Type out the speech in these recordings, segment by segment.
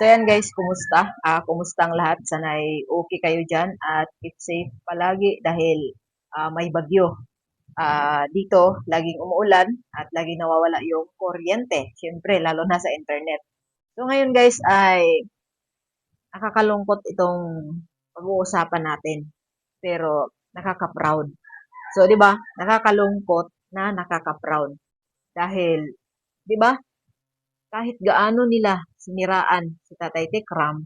So yan guys, kumusta? Ah, kumusta ang lahat? Sanay okay kayo dyan at keep safe palagi dahil ah, may bagyo. Ah, dito, laging umuulan at laging nawawala yung kuryente. Siyempre, lalo na sa internet. So ngayon guys ay nakakalungkot itong pag-uusapan natin. Pero nakaka-proud. So, di ba? Nakakalungkot na nakaka-proud. Dahil, di ba? Kahit gaano nila siniraan si Tatay Tekram,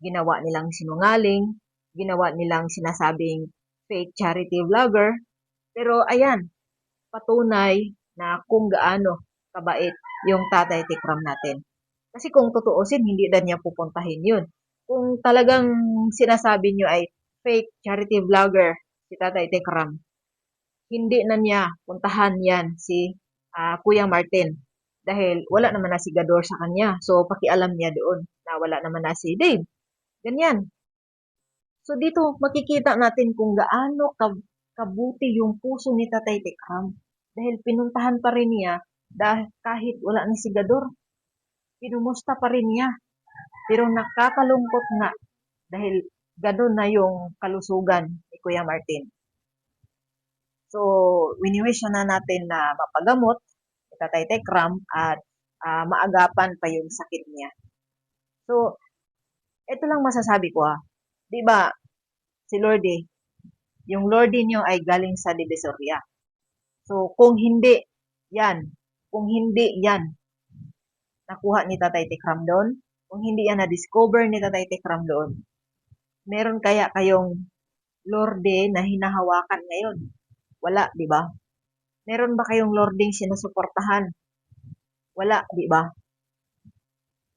ginawa nilang sinungaling, ginawa nilang sinasabing fake charity vlogger, pero ayan, patunay na kung gaano kabait yung Tatay Tekram natin. Kasi kung tutuusin, hindi na niya pupuntahin yun. Kung talagang sinasabi niyo ay fake charity vlogger si Tatay Tekram, hindi na niya puntahan yan si ah, Kuya Martin dahil wala naman na sigador sa kanya. So, pakialam niya doon na wala naman na si Dave. Ganyan. So, dito makikita natin kung gaano kab- kabuti yung puso ni Tatay Tekram. Dahil pinuntahan pa rin niya dahil kahit wala ni sigador. Pinumusta pa rin niya. Pero nakakalungkot nga dahil ganun na yung kalusugan ni Kuya Martin. So, wini-wish na natin na mapagamot si Tatay Tekram at ah, maagapan pa yung sakit niya. So, ito lang masasabi ko ah. Di ba, si Lordy, yung Lordy niyo ay galing sa Divisoria. So, kung hindi yan, kung hindi yan, nakuha ni Tatay Tekram doon, kung hindi yan na-discover ni Tatay Tekram doon, meron kaya kayong Lorde na hinahawakan ngayon? Wala, di ba? Meron ba kayong Lording sinusuportahan? Wala, di ba?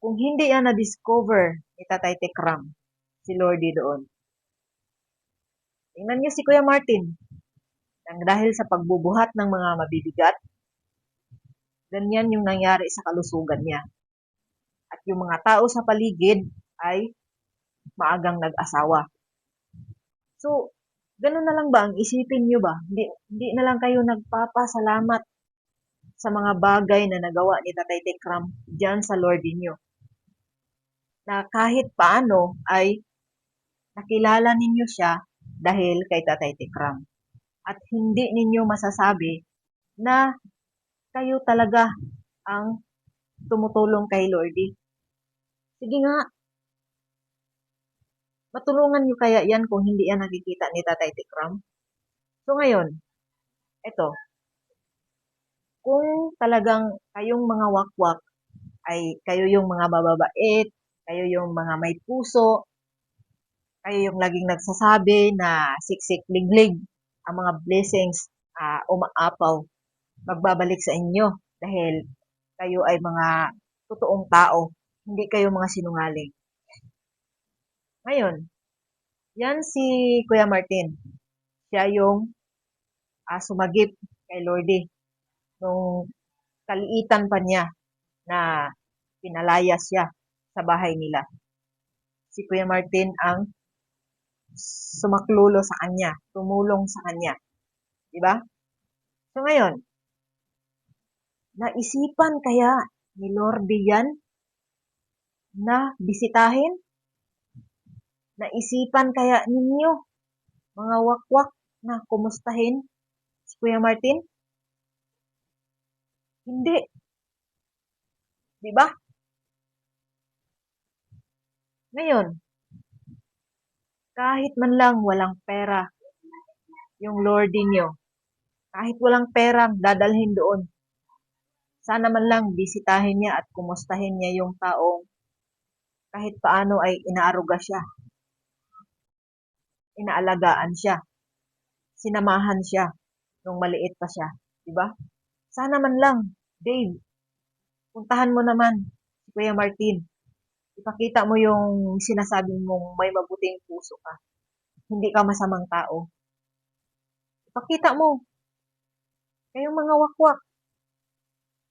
Kung hindi yan na-discover ni Tatay Tekram, si Lordy doon. Tingnan niyo si Kuya Martin. Nang dahil sa pagbubuhat ng mga mabibigat, ganyan yung nangyari sa kalusugan niya. At yung mga tao sa paligid ay maagang nag-asawa. So, ganun na lang ba ang isipin nyo ba? Hindi, hindi na lang kayo nagpapasalamat sa mga bagay na nagawa ni Tatay Tekram dyan sa Lord ninyo. Na kahit paano ay nakilala ninyo siya dahil kay Tatay Tekram. At hindi ninyo masasabi na kayo talaga ang tumutulong kay Lordy. Sige nga, matulungan nyo kaya yan kung hindi yan nakikita ni Tatay Tikram? So ngayon, eto, kung talagang kayong mga wakwak ay kayo yung mga bababait, kayo yung mga may puso, kayo yung laging nagsasabi na siksik liglig ang mga blessings uh, umaapaw, magbabalik sa inyo dahil kayo ay mga totoong tao, hindi kayo mga sinungaling. Ngayon, yan si Kuya Martin. Siya yung uh, sumagip kay Lordy nung kaliitan pa niya na pinalaya siya sa bahay nila. Si Kuya Martin ang sumaklulo sa kanya, tumulong sa kanya. Di ba? So ngayon, naisipan kaya ni Lordy yan na bisitahin? Naisipan kaya ninyo, mga wakwak, na kumustahin si Kuya Martin? Hindi. Di ba? Ngayon, kahit man lang walang pera yung Lord niyo, kahit walang perang dadalhin doon, sana man lang bisitahin niya at kumustahin niya yung taong kahit paano ay inaaruga siya. Inaalagaan siya. Sinamahan siya nung maliit pa siya. Diba? Sana man lang, Dave, puntahan mo naman si Kuya Martin. Ipakita mo yung sinasabing mong may mabuting puso ka. Hindi ka masamang tao. Ipakita mo. Kayong mga wakwak.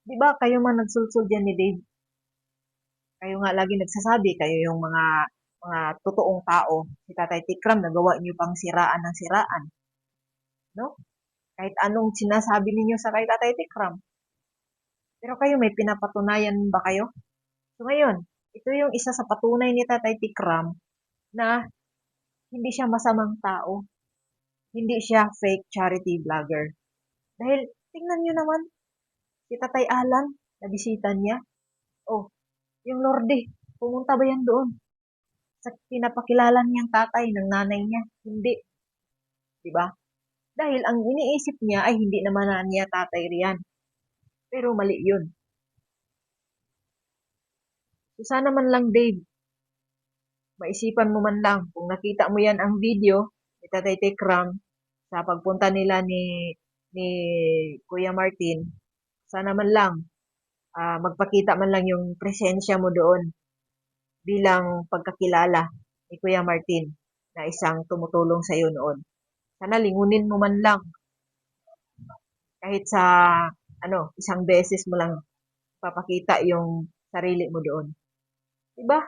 Di ba kayo man nagsulsul dyan ni Dave? Kayo nga lagi nagsasabi, kayo yung mga mga totoong tao. Si Tatay Tikram, nagawa niyo pang siraan ng siraan. No? Kahit anong sinasabi ninyo sa kay Tatay Tikram. Pero kayo, may pinapatunayan ba kayo? So ngayon, ito yung isa sa patunay ni Tatay Tikram na hindi siya masamang tao. Hindi siya fake charity vlogger. Dahil, tingnan nyo naman, si Tatay Alan, nabisita niya. Oh, yung Lorde, pumunta ba yan doon? Sa pinapakilala niyang tatay ng nanay niya. Hindi. Di ba? Dahil ang iniisip niya ay hindi naman na niya tatay riyan. Pero mali yun. So, sana man lang, Dave, maisipan mo man lang, kung nakita mo yan ang video ni Tatay Tekram sa pagpunta nila ni ni Kuya Martin, sana man lang ah, magpakita man lang yung presensya mo doon bilang pagkakilala ni Kuya Martin na isang tumutulong sa iyo noon. Sana lingunin mo man lang kahit sa ano, isang beses mo lang papakita yung sarili mo doon. 'Di ba?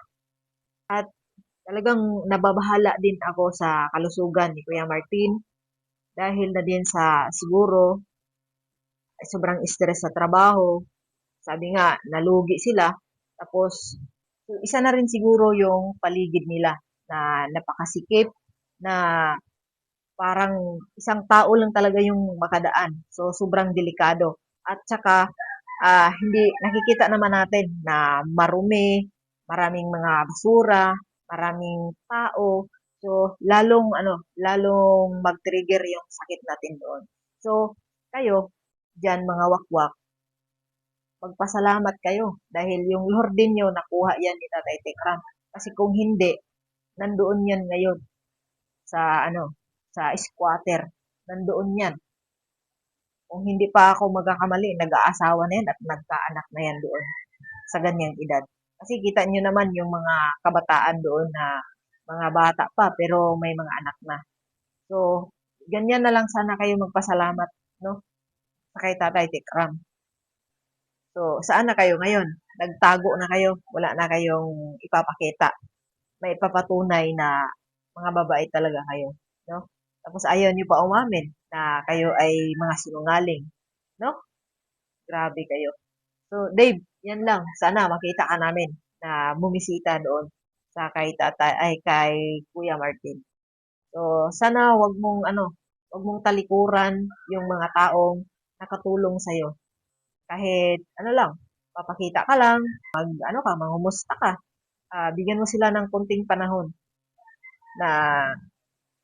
At talagang nababahala din ako sa kalusugan ni Kuya Martin dahil na din sa siguro sobrang stress sa trabaho. Sabi nga, nalugi sila. Tapos, isa na rin siguro yung paligid nila na napakasikip na parang isang tao lang talaga yung makadaan. So, sobrang delikado. At saka, ah, hindi, nakikita naman natin na marumi, maraming mga basura, maraming tao. So, lalong, ano, lalong mag-trigger yung sakit natin doon. So, kayo, dyan mga wakwak, magpasalamat kayo dahil yung Lord din nyo nakuha yan ni Tatay Tekram. Kasi kung hindi, nandoon yan ngayon sa ano, sa squatter. Nandoon yan. Kung hindi pa ako magkakamali, nag-aasawa na yan at nagkaanak na yan doon sa ganyang edad. Kasi kita nyo naman yung mga kabataan doon na mga bata pa pero may mga anak na. So, ganyan na lang sana kayo magpasalamat, no? Sa kay Tatay Tikram. So, saan na kayo ngayon? Nagtago na kayo, wala na kayong ipapakita. May ipapatunay na mga babae talaga kayo, no? Tapos ayaw niyo pa umamin na kayo ay mga sinungaling, no? Grabe kayo. So, Dave, yan lang. Sana makita ka namin na bumisita doon sa kay tatay ay kay Kuya Martin. So, sana wag mong ano, wag mong talikuran yung mga taong nakatulong sa iyo. Kahit ano lang, papakita ka lang, mag ano ka, mangumusta ka. Ah, bigyan mo sila ng konting panahon na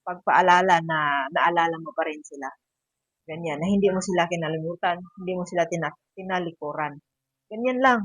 pagpaalala na naalala mo pa rin sila. Ganyan, na hindi mo sila kinalimutan, hindi mo sila tina- tinalikuran. Ganyan lang.